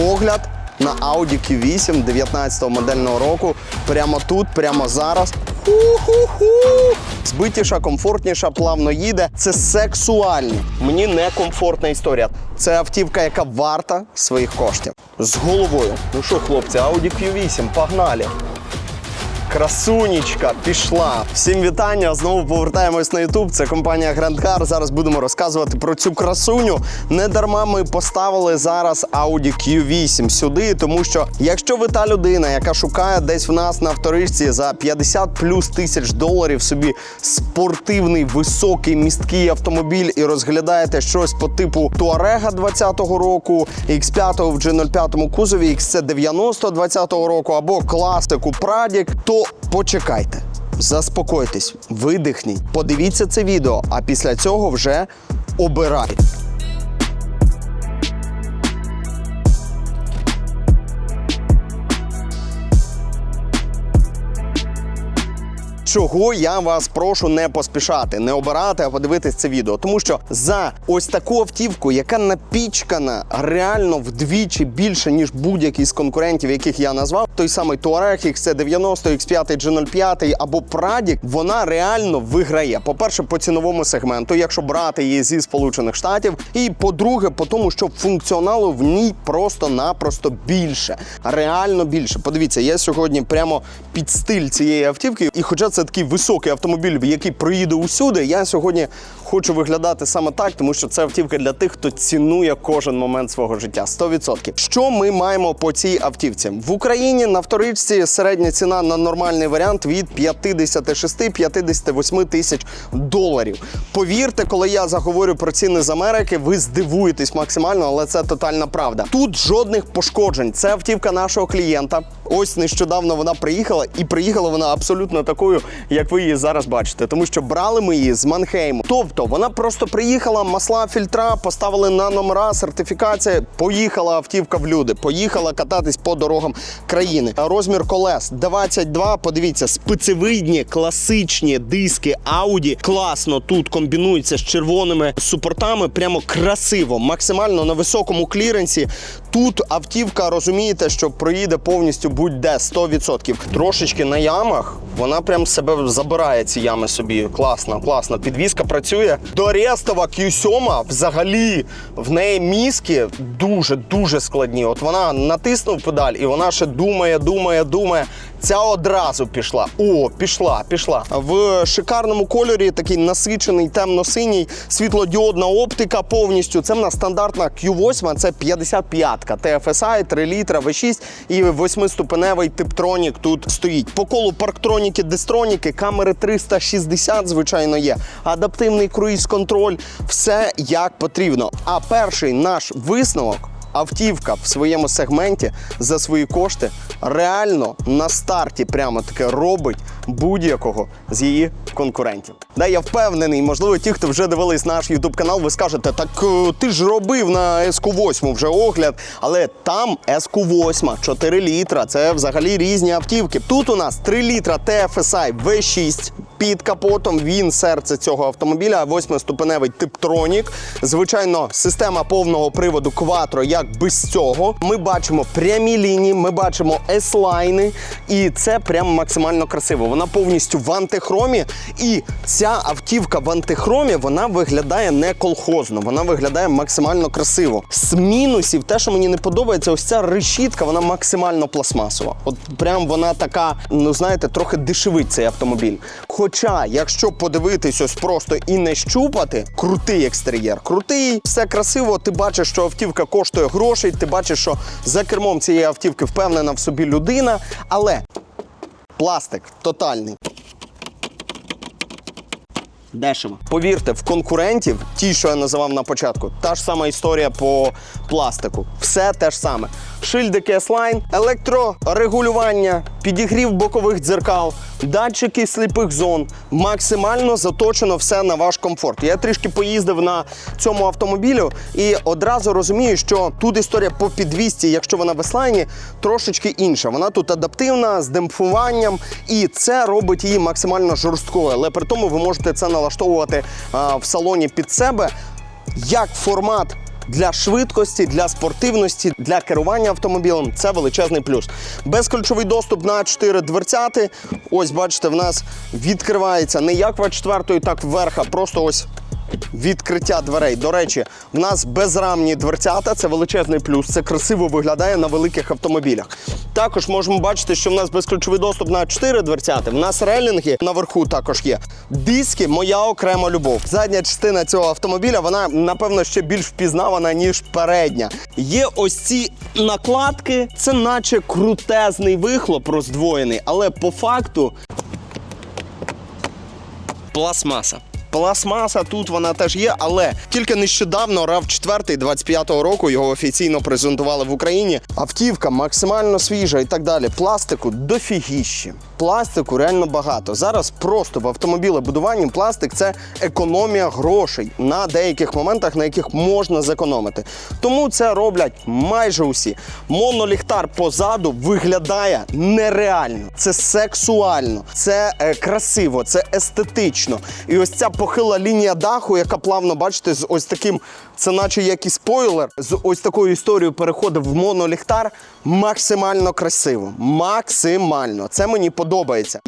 огляд на Audi Q8 19 го модельного року. Прямо тут, прямо зараз. Ху-ху-ху! Збитіша, комфортніша, плавно їде. Це сексуальні. Мені не комфортна історія. Це автівка, яка варта своїх коштів. З головою. Ну що, хлопці, Audi Q8, погнали! Красунічка пішла. Всім вітання. Знову повертаємось на Ютуб. Це компанія Grand Car. Зараз будемо розказувати про цю красуню. Не дарма ми поставили зараз Audi Q8 сюди, тому що якщо ви та людина, яка шукає десь в нас на вторичці за 50 плюс тисяч доларів собі спортивний високий місткий автомобіль і розглядаєте щось по типу Туарега 20-го року, X5 в G05 кузові, XC90 20-го року або класику Прадік, то почекайте. Заспокойтесь, видихніть, подивіться це відео, а після цього вже обирайте. Чого я вас прошу не поспішати, не обирати, а подивитись це відео. Тому що за ось таку автівку, яка напічкана реально вдвічі більше, ніж будь-який з конкурентів, яких я назвав, той самий Touareg, XC90, X5, G05 або Pradік, вона реально виграє. По-перше, по ціновому сегменту, якщо брати її зі Сполучених Штатів, і по-друге, по тому, що функціоналу в ній просто-напросто більше, реально більше. Подивіться, я сьогодні прямо під стиль цієї автівки, і хоча це такий високий автомобіль, який проїде усюди, я сьогодні хочу виглядати саме так, тому що це автівка для тих, хто цінує кожен момент свого життя. 100%. Що ми маємо по цій автівці в Україні на вторичці середня ціна на нормальний варіант від 56-58 тисяч доларів. Повірте, коли я заговорю про ціни з Америки, ви здивуєтесь максимально, але це тотальна правда. Тут жодних пошкоджень. Це автівка нашого клієнта. Ось нещодавно вона приїхала, і приїхала вона абсолютно такою, як ви її зараз бачите, тому що брали ми її з Манхейму. Тобто вона просто приїхала, масла, фільтра, поставили на номера, сертифікація. Поїхала автівка в люди, поїхала кататись по дорогам країни. Розмір колес 22, Подивіться, спецевидні класичні диски Audi. Класно тут комбінуються з червоними супортами. Прямо красиво, максимально на високому кліренсі. Тут автівка, розумієте, що проїде повністю будь-де 100%. Трошечки на ямах. Вона прям себе забирає ці ями собі. Класно, класно. Підвізка працює. До Рестова Q7 взагалі в неї мізки дуже дуже складні. От вона натиснув педаль, і вона ще думає, думає, думає. Ця одразу пішла. О, пішла, пішла. В шикарному кольорі такий насичений темно-синій, світлодіодна оптика повністю. Це в нас стандартна Q8, це 55-ка. TFSI, 3 літра, V6 і 8-ступеневий типтронік тут стоїть. По колу парктроніки, дестроніки, камери 360, звичайно, є. Адаптивний круїз-контроль, все як потрібно. А перший наш висновок. Автівка в своєму сегменті за свої кошти реально на старті прямо таке робить будь-якого з її конкурентів. Да, я впевнений, можливо, ті, хто вже дивились наш ютуб канал, ви скажете, так е, ти ж робив на SQ8 вже огляд, але там SQ8, 4 літра, це взагалі різні автівки. Тут у нас 3 літра TFSI V6. Під капотом він серце цього автомобіля, восьмиступеневий типтронік. Звичайно, система повного приводу Quattro, як без цього. Ми бачимо прямі лінії, ми бачимо S-лайни, і це прям максимально красиво. Вона повністю в антихромі, і ця автівка в антихромі вона виглядає не колхозно, вона виглядає максимально красиво. З мінусів, те, що мені не подобається, ось ця решітка, вона максимально пластмасова. От прям вона така, ну знаєте, трохи дешевить цей автомобіль. Хоча, якщо подивитись ось просто і не щупати, крутий екстер'єр, крутий, все красиво. Ти бачиш, що автівка коштує грошей. Ти бачиш, що за кермом цієї автівки впевнена в собі людина, але пластик тотальний. Дешево. Повірте, в конкурентів, ті, що я називав на початку, та ж сама історія по пластику. Все те ж саме. Шильдики S-Line, електрорегулювання, підігрів бокових дзеркал, датчики сліпих зон. Максимально заточено все на ваш комфорт. Я трішки поїздив на цьому автомобілю і одразу розумію, що тут історія по підвісті, якщо вона в S-Line, трошечки інша. Вона тут адаптивна, з демпфуванням, і це робить її максимально жорсткою. Але при тому ви можете це налаштовувати в салоні під себе як формат Для швидкості, для спортивності, для керування автомобілем це величезний плюс. Безключовий доступ на 4 дверцяти. Ось бачите, в нас відкривається не як в 4 так вверх, а просто ось відкриття дверей. До речі, в нас безрамні дверцята, це величезний плюс. Це красиво виглядає на великих автомобілях. Також можемо бачити, що в нас безключовий доступ на 4 дверцяти. В нас релінги наверху також є. Диски моя окрема любов. Задня частина цього автомобіля, вона напевно ще більш впізнавана, ніж передня. Є ось ці накладки, це наче крутезний вихлоп роздвоєний, але по факту пластмаса. Пластмаса тут вона теж є, але тільки нещодавно rav 4 25-го року його офіційно презентували в Україні. Автівка максимально свіжа і так далі. Пластику дофігіщі. Пластику реально багато. Зараз просто в автомобілебудуванні пластик це економія грошей на деяких моментах, на яких можна зекономити. Тому це роблять майже усі. Моноліхтар позаду виглядає нереально. Це сексуально, це е, красиво, це естетично. І ось ця похила лінія даху, яка плавно, бачите, з ось таким, це наче як спойлер, з ось такою історією переходив в моноліхтар. Максимально красиво. Максимально. Це мені подобається.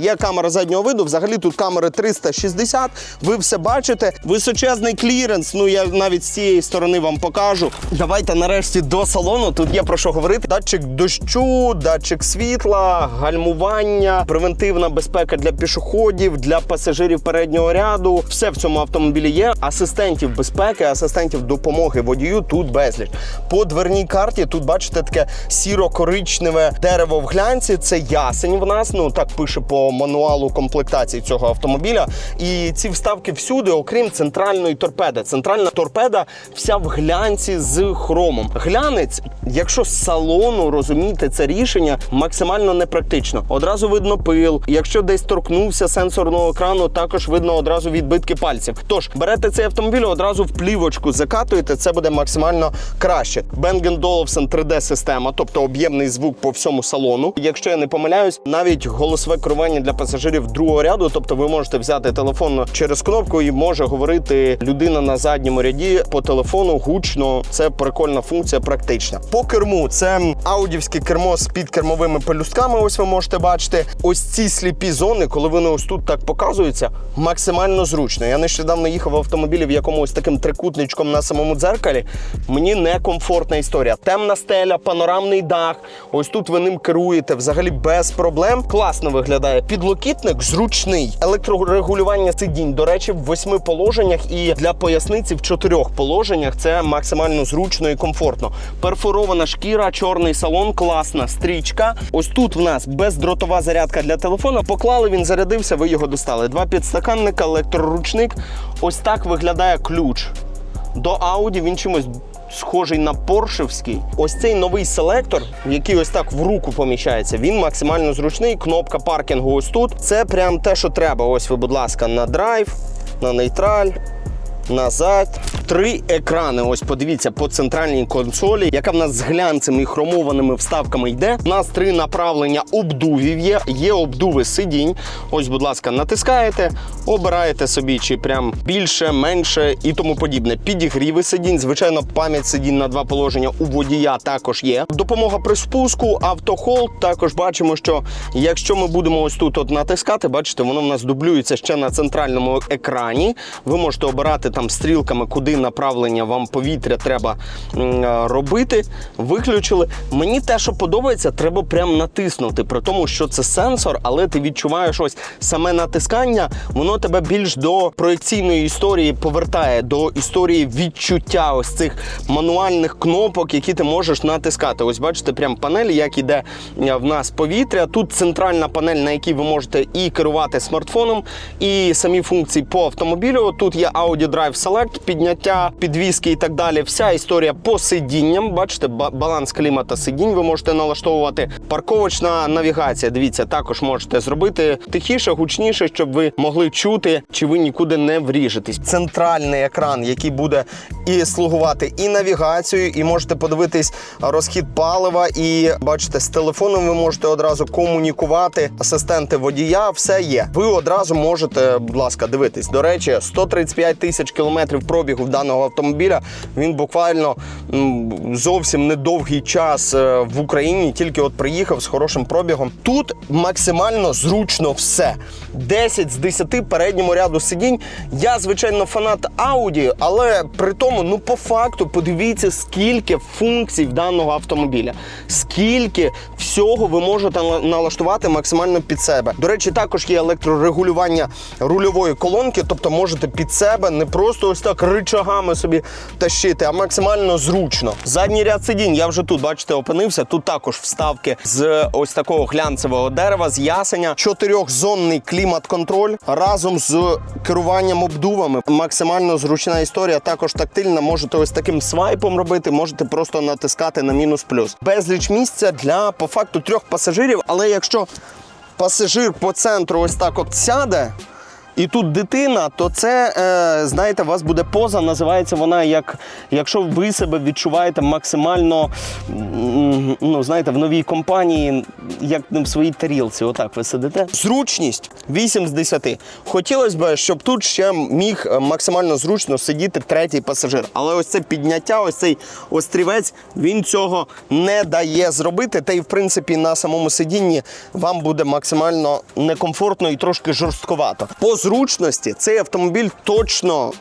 Є камера заднього виду, взагалі тут камери 360. Ви все бачите. Височезний кліренс. Ну я навіть з цієї сторони вам покажу. Давайте нарешті до салону. Тут є про що говорити. Датчик дощу, датчик світла, гальмування, превентивна безпека для пішоходів, для пасажирів переднього ряду. Все в цьому автомобілі є. Асистентів безпеки, асистентів допомоги водію тут безліч. По дверній карті тут бачите таке сіро-коричневе дерево в глянці. Це ясень в нас. Ну так пише по мануалу комплектації цього автомобіля. І ці вставки всюди, окрім центральної торпеди. Центральна торпеда вся в глянці з хромом. Глянець, якщо з салону розумієте, це рішення максимально непрактично. Одразу видно пил. Якщо десь торкнувся сенсорного екрану, також видно одразу відбитки пальців. Тож берете цей автомобіль, одразу в плівочку закатуєте, це буде максимально краще. Bang Olufsen 3D система, тобто об'ємний звук по всьому салону. Якщо я не помиляюсь, навіть голосове керування для пасажирів другого ряду, тобто ви можете взяти телефон через кнопку і може говорити людина на задньому ряді по телефону гучно. Це прикольна функція, практична. По керму це аудівське кермо з підкермовими пелюстками. Ось ви можете бачити. Ось ці сліпі зони, коли вони ось тут так показуються, максимально зручно. Я нещодавно їхав в автомобілі, в якому ось таким трикутничком на самому дзеркалі. Мені некомфортна історія. Темна стеля, панорамний дах. Ось тут ви ним керуєте взагалі без проблем. Класно виглядає. Підлокітник зручний. Електрорегулювання сидінь. До речі, в восьми положеннях і для поясниці в чотирьох положеннях це максимально зручно і комфортно. Перфорована шкіра, чорний салон, класна стрічка. Ось тут в нас бездротова зарядка для телефона. Поклали, він зарядився, ви його достали. Два підстаканника, електроручник. Ось так виглядає ключ. До Audi він чимось схожий на поршевський. Ось цей новий селектор, який ось так в руку поміщається, він максимально зручний. Кнопка паркінгу ось тут. Це прям те, що треба. Ось ви, будь ласка, на драйв, на нейтраль. Назад. Три екрани. Ось подивіться по центральній консолі, яка в нас з глянцем і хромованими вставками йде. У нас три направлення обдувів є. Є обдуви сидінь. Ось, будь ласка, натискаєте, обираєте собі, чи прям більше, менше і тому подібне. Підігріви сидінь. Звичайно, пам'ять сидінь на два положення у водія також є. Допомога при спуску, автохолд. Також бачимо, що якщо ми будемо ось тут от натискати, бачите, воно в нас дублюється ще на центральному екрані. Ви можете обирати там стрілками, куди направлення вам повітря треба е, робити. Виключили. Мені те, що подобається, треба прям натиснути. При тому, що це сенсор, але ти відчуваєш ось саме натискання, воно тебе більш до проекційної історії повертає, до історії відчуття ось цих мануальних кнопок, які ти можеш натискати. Ось бачите, прям панель, як іде е, в нас повітря. Тут центральна панель, на якій ви можете і керувати смартфоном, і самі функції по автомобілю. Тут є Audi Select, підняття, підвіски і так далі. Вся історія по сидінням. Бачите, баланс клімата сидінь ви можете налаштовувати. Парковочна навігація. Дивіться, також можете зробити тихіше, гучніше, щоб ви могли чути, чи ви нікуди не вріжетесь. Центральний екран, який буде і слугувати і навігацією, і можете подивитись розхід палива. І бачите, з телефоном ви можете одразу комунікувати. Асистенти водія, все є. Ви одразу можете, будь ласка, дивитись. До речі, 135 тисяч кілометрів пробігу даного автомобіля. Він буквально зовсім недовгий час е, в Україні, тільки от приїхав з хорошим пробігом. Тут максимально зручно все. 10 з 10 передньому ряду сидінь. Я, звичайно, фанат Audi, але при тому, ну по факту, подивіться, скільки функцій даного автомобіля, скільки всього ви можете налаштувати максимально під себе. До речі, також є електрорегулювання рульової колонки, тобто можете під себе не просто ось так ричагами собі тащити, а максимально зручно. Задній ряд сидінь, я вже тут, бачите, опинився. Тут також вставки з ось такого глянцевого дерева, з ясеня, чотирьохзонний клімат-контроль разом з керуванням обдувами. Максимально зручна історія. Також тактильна. Можете ось таким свайпом робити, можете просто натискати на мінус-плюс. Безліч місця для по факту трьох пасажирів. Але якщо пасажир по центру ось так от сяде. І тут дитина, то це, е, знаєте, у вас буде поза, називається вона як якщо ви себе відчуваєте максимально, ну знаєте, в новій компанії, як в своїй тарілці. Отак ви сидите. Зручність 8 з 10. Хотілося б, щоб тут ще міг е, максимально зручно сидіти третій пасажир. Але ось це підняття, ось цей острівець, він цього не дає зробити. Та й в принципі на самому сидінні вам буде максимально некомфортно і трошки жорстковато. По зручності цей автомобіль точно.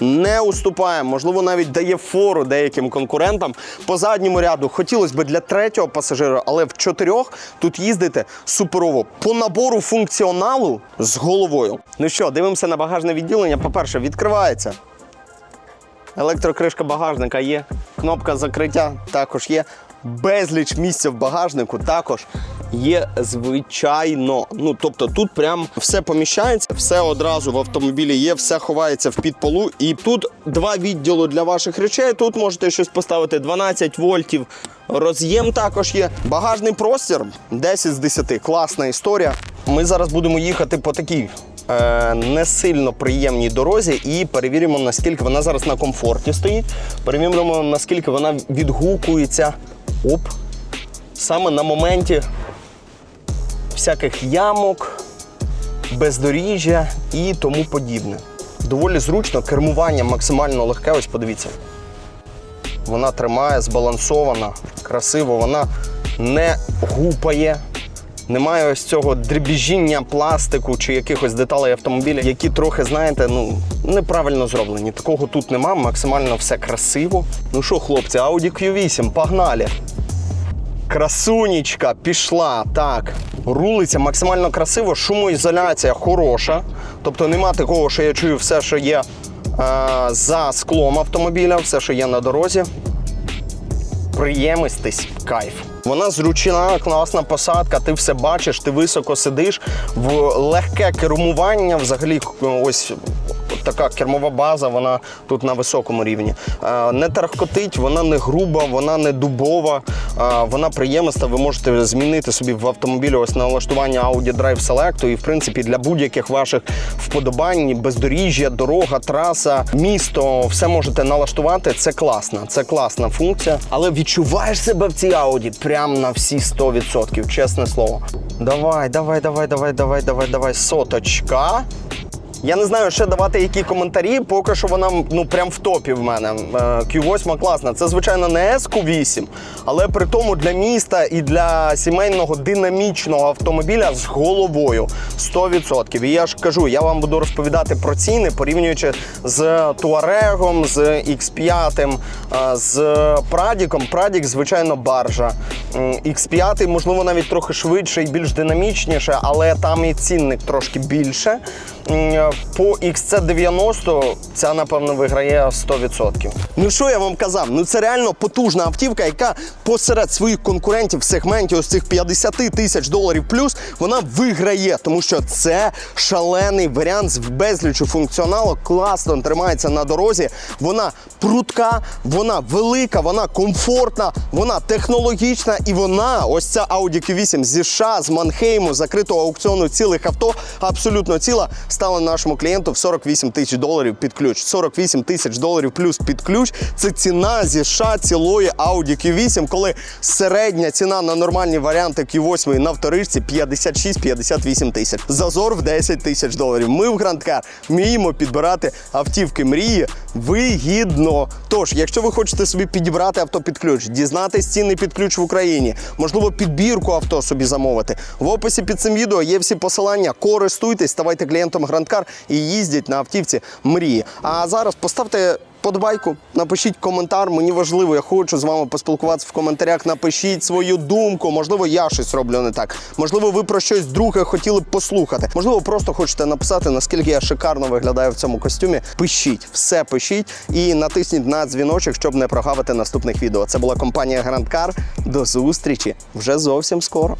Не уступає, можливо, навіть дає фору деяким конкурентам. По задньому ряду хотілося б для третього пасажира, але в чотирьох тут їздити суперово. По набору функціоналу з головою. Ну що, дивимося на багажне відділення. По-перше, відкривається. Електрокришка багажника є, кнопка закриття також є. Безліч місця в багажнику також є звичайно. Ну тобто тут прям все поміщається, все одразу в автомобілі є, все ховається в підполу. І тут два відділи для ваших речей. Тут можете щось поставити 12 вольтів. Роз'єм також є. Багажний простір 10 з 10. Класна історія. Ми зараз будемо їхати по такій е, не сильно приємній дорозі і перевіримо, наскільки вона зараз на комфорті стоїть. Перевіримо, наскільки вона відгукується. Оп. Саме на моменті всяких ямок, бездоріжжя і тому подібне. Доволі зручно, кермування максимально легке. Ось подивіться. Вона тримає, збалансована, красиво, вона не гупає. Немає ось цього дребіжіння пластику чи якихось деталей автомобіля, які трохи, знаєте, ну неправильно зроблені. Такого тут нема, максимально все красиво. Ну що, хлопці, Audi Q8, погнали! Красунечка пішла. Так. Рулиться максимально красиво, шумоізоляція хороша. Тобто нема такого, що я чую все, що є е, за склом автомобіля, все, що є на дорозі. Приємистись, кайф. Вона зручна, класна посадка, ти все бачиш, ти високо сидиш. В легке кермування, взагалі, ось така кермова база, вона тут на високому рівні. Е, Не тархкотить, вона не груба, вона не дубова, е, вона приємиста. Ви можете змінити собі в автомобілі ось налаштування Audi Drive Select. І в принципі для будь-яких ваших вподобань, бездоріжжя, дорога, траса, місто, все можете налаштувати. Це класно, це класна функція. Але відчуваєш себе в цій Audi прям на всі 100%, чесне слово. Давай, давай, давай, давай, давай, давай, давай, соточка. Я не знаю, ще давати які коментарі, поки що вона ну прям в топі в мене. Е, Q8 класна. Це, звичайно, не SQ8, але при тому для міста і для сімейного динамічного автомобіля з головою 100%. І я ж кажу, я вам буду розповідати про ціни, порівнюючи з Туарегом, з X5, е, з Прадіком. Прадік, звичайно, баржа. М, X5, можливо, навіть трохи швидше і більш динамічніше, але там і цінник трошки більше. По XC90 ця, напевно, виграє 100%. Ну що я вам казав? Ну це реально потужна автівка, яка посеред своїх конкурентів в сегменті ось цих 50 тисяч доларів плюс вона виграє, тому що це шалений варіант з безлічу функціоналу, класно тримається на дорозі. Вона прутка, вона велика, вона комфортна, вона технологічна і вона, ось ця Audi Q8 зі США, з Манхейму, закритого аукціону цілих авто, абсолютно ціла, стала нашою нашому клієнту в 48 тисяч доларів під ключ. 48 тисяч доларів плюс під ключ це ціна зі США цілої Audi Q8, коли середня ціна на нормальні варіанти Q8 на вторичці 56-58 тисяч. Зазор в 10 тисяч доларів. Ми в Car вміємо підбирати автівки мрії вигідно. Тож, якщо ви хочете собі підібрати авто під ключ, дізнатись ціни під ключ в Україні, можливо, підбірку авто собі замовити. В описі під цим відео є всі посилання. Користуйтесь, ставайте клієнтом Car і їздять на автівці мрії. А зараз поставте. Подбайку, напишіть коментар. Мені важливо, я хочу з вами поспілкуватися в коментарях. Напишіть свою думку. Можливо, я щось роблю не так. Можливо, ви про щось друге хотіли б послухати. Можливо, просто хочете написати, наскільки я шикарно виглядаю в цьому костюмі. Пишіть, все пишіть і натисніть на дзвіночок, щоб не прогавити наступних відео. Це була компанія Grand Car. До зустрічі вже зовсім скоро.